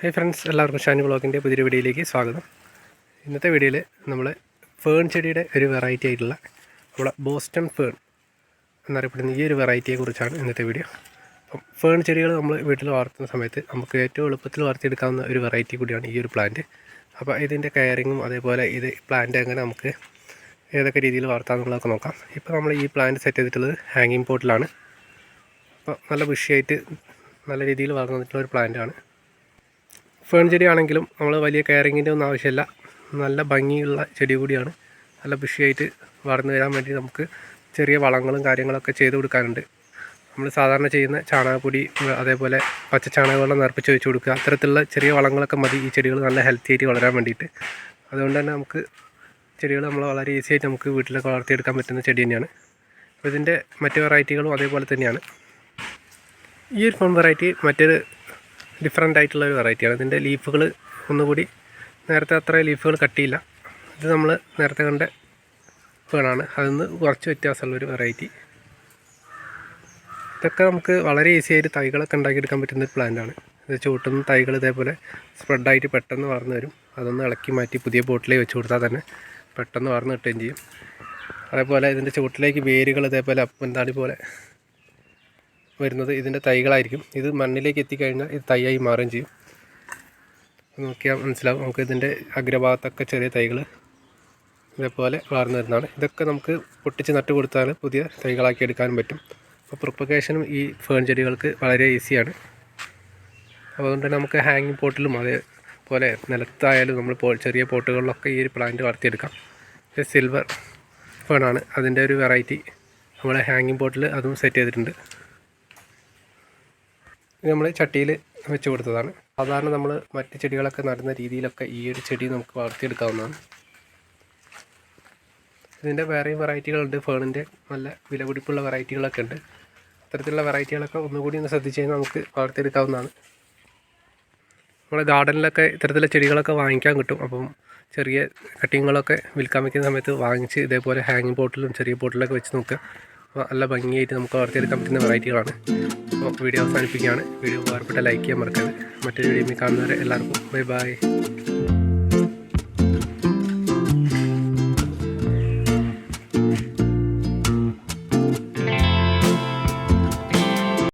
Hi friends എല്ലാവർക്കും ഷാനി ബ്ലോഗിന്റെ പുതിയ വീഡിയോയിലേക്ക് സ്വാഗതം. ഇന്നത്തെ വീഡിയോയിൽ നമ്മൾ ഫേൺ ചെടിയുടെ ഒരു വെറൈറ്റി ആയിട്ടുള്ള നമ്മുടെ ബോസ്റ്റൺ ഫേൺ എന്നറിയപ്പെടുന്ന ഈ ഒരു വെറൈറ്റിയെ കുറിച്ചാണ് ഇന്നത്തെ വീഡിയോ. അപ്പം ഫേൺ ചെടികൾ നമ്മൾ വീട്ടിൽ വളർത്തുന്ന സമയത്ത് നമുക്ക് ഏറ്റവും എളുപ്പത്തിൽ വളർത്തിയെടുക്കാവുന്ന ഒരു വെറൈറ്റി കൂടിയാണ് ഈ ഒരു പ്ലാന്റ് അപ്പോൾ ഇതിന്റെ കെയറിങ്ങും അതേപോലെ ഇത് പ്ലാന്റ് എങ്ങനെ നമുക്ക് ഏതൊക്കെ രീതിയിൽ വളർത്താമെന്നുള്ളതൊക്കെ നോക്കാം. ഇപ്പോൾ നമ്മൾ ഈ പ്ലാന്റ് സെറ്റ് ചെയ്തിട്ടുള്ളത് ഹാങ്ങിങ് പോട്ടിലാണ് അപ്പോൾ നല്ല ബുഷിയായിട്ട് നല്ല രീതിയിൽ വളർന്നിട്ടുള്ള ഒരു പ്ലാന്റാണ് ഫേൺ ചെടിയാണെങ്കിലും നമ്മൾ വലിയ കെയറിങ്ങിന്റെ ഒന്നും ആവശ്യമില്ല നല്ല ഭംഗിയുള്ള ചെടി കൂടിയാണ്. നല്ല ബുഷിയായിട്ട് വളർന്നു വരാൻ വേണ്ടി നമുക്ക് ചെറിയ വളങ്ങളും കാര്യങ്ങളൊക്കെ ചെയ്ത് കൊടുക്കാനുണ്ട്. നമ്മൾ സാധാരണ ചെയ്യുന്ന ചാണകപ്പൊടി അതേപോലെ പച്ച ചാണകവെള്ളം നിറപ്പിച്ച് വെച്ച് കൊടുക്കുക. അത്തരത്തിലുള്ള ചെറിയ വളങ്ങളൊക്കെ മതി ഈ ചെടികൾ നല്ല ഹെൽത്തി ആയിട്ട് വളരാൻ വേണ്ടിയിട്ട്. അതുകൊണ്ട് തന്നെ നമുക്ക് ചെടികൾ നമ്മൾ വളരെ ഈസി ആയിട്ട് നമുക്ക് വീട്ടിലൊക്കെ വളർത്തിയെടുക്കാൻ പറ്റുന്ന ചെടി തന്നെയാണ്. അപ്പോൾ ഇതിന്റെ മറ്റ് വെറൈറ്റികളും അതേപോലെ തന്നെയാണ്. ഈ ഒരു ഫോൺ വെറൈറ്റി മറ്റൊരു ഡിഫറെന്റ് ആയിട്ടുള്ള ഒരു വെറൈറ്റിയാണ് ഇതിന്റെ ലീഫുകൾ ഒന്നുകൂടി നേരത്തെ അത്ര ലീഫുകൾ കട്ടിയില്ല ഇത് നമ്മൾ നേരത്തെ കണ്ട ഫേണാണ് അതിൽ നിന്ന് കുറച്ച് വ്യത്യാസമുള്ളൊരു വെറൈറ്റി ഇതൊക്കെ നമുക്ക് വളരെ ഈസി ആയിട്ട് തൈകളൊക്കെ ഉണ്ടാക്കിയെടുക്കാൻ പറ്റുന്ന ഒരു പ്ലാന്റാണ് ഇത് ചൂട്ടുന്ന തൈകൾ ഇതേപോലെ സ്പ്രെഡായിട്ട് പെട്ടെന്ന് വളർന്നു വരും. അതൊന്ന് ഇളക്കി മാറ്റി പുതിയ ബോട്ടിലേക്ക് വെച്ച് കൊടുത്താൽ തന്നെ പെട്ടെന്ന് വളർന്ന് കിട്ടുകയും ചെയ്യും. അതേപോലെ ഇതിന്റെ ചൂട്ടിലേക്ക് വേരുകൾ ഇതേപോലെ അപ്പം താടി പോലെ വരുന്നത് ഇതിന്റെ തൈകളായിരിക്കും. ഇത് മണ്ണിലേക്ക് എത്തിക്കഴിഞ്ഞാൽ ഇത് തൈയായി മാറുകയും ചെയ്യും. നോക്കിയാൽ മനസ്സിലാവും. നമുക്ക് ഇതിന്റെ അഗ്രഭാഗത്തൊക്കെ ചെറിയ തൈകൾ ഇതേപോലെ വളർന്നു വരുന്നതാണ്. ഇതൊക്കെ നമുക്ക് പൊട്ടിച്ച് നട്ട് കൊടുത്താൽ പുതിയ തൈകളാക്കി എടുക്കാനും പറ്റും. അപ്പോൾ പ്രൊപ്പഗേഷനും ഈ ഫേൺ ചെടികൾക്ക് വളരെ ഈസിയാണ്. അതുകൊണ്ട് നമുക്ക് ഹാങ്ങിങ് പോട്ടിലും അതേപോലെ നിലത്തായാലും നമ്മൾ ചെറിയ പോട്ടുകളിലൊക്കെ ഈ ഒരു പ്ലാന്റ് വളർത്തിയെടുക്കാം. ഇത് സിൽവർ ഫേണാണ് അതിന്റെ ഒരു വെറൈറ്റി നമ്മൾ ഹാങ്ങിങ് പോട്ടിൽ അതും സെറ്റ് ചെയ്തിട്ടുണ്ട്. ഇത് നമ്മൾ ചട്ടിയിൽ വെച്ച് കൊടുത്തതാണ്. സാധാരണ നമ്മൾ മറ്റ് ചെടികളൊക്കെ നടുന്ന രീതിയിലൊക്കെ ഈ ഒരു ചെടി നമുക്ക് വളർത്തിയെടുക്കാവുന്നതാണ്. ഇതിന്റെ വേറെയും വെറൈറ്റികളുണ്ട്. ഫേണിന്റെ നല്ല വിലപിടിപ്പുള്ള വെറൈറ്റികളൊക്കെ ഉണ്ട്. അത്തരത്തിലുള്ള വെറൈറ്റികളൊക്കെ ഒന്നുകൂടി ഒന്ന് ശ്രദ്ധിച്ച് കഴിഞ്ഞാൽ നമുക്ക് വളർത്തിയെടുക്കാവുന്നതാണ്. നമ്മുടെ ഗാർഡനിലൊക്കെ ഇത്തരത്തിലുള്ള ചെടികളൊക്കെ വാങ്ങിക്കാൻ കിട്ടും. അപ്പം ചെറിയ കട്ടിങ്ങുകളൊക്കെ വിൽക്കാൻ വയ്ക്കുന്ന സമയത്ത് വാങ്ങിച്ച് ഇതേപോലെ ഹാങ്ങിങ് ബോട്ടിലും ചെറിയ ബോട്ടിലൊക്കെ വെച്ച് നോക്കുക. നല്ല ഭംഗിയായിട്ട് നമുക്ക് വളർത്തിയെടുക്കാൻ പറ്റുന്ന വെറൈറ്റികളാണ്. അപ്പോൾ വീഡിയോ അവസാനിപ്പിക്കുകയാണ്. വീഡിയോ ഉപകാരപ്പെട്ട ലൈക്ക് ചെയ്യാൻ മറക്കരുത്. മറ്റൊരു വീഡിയോ കാണുന്നവരെ എല്ലാവർക്കും ബൈ ബൈ.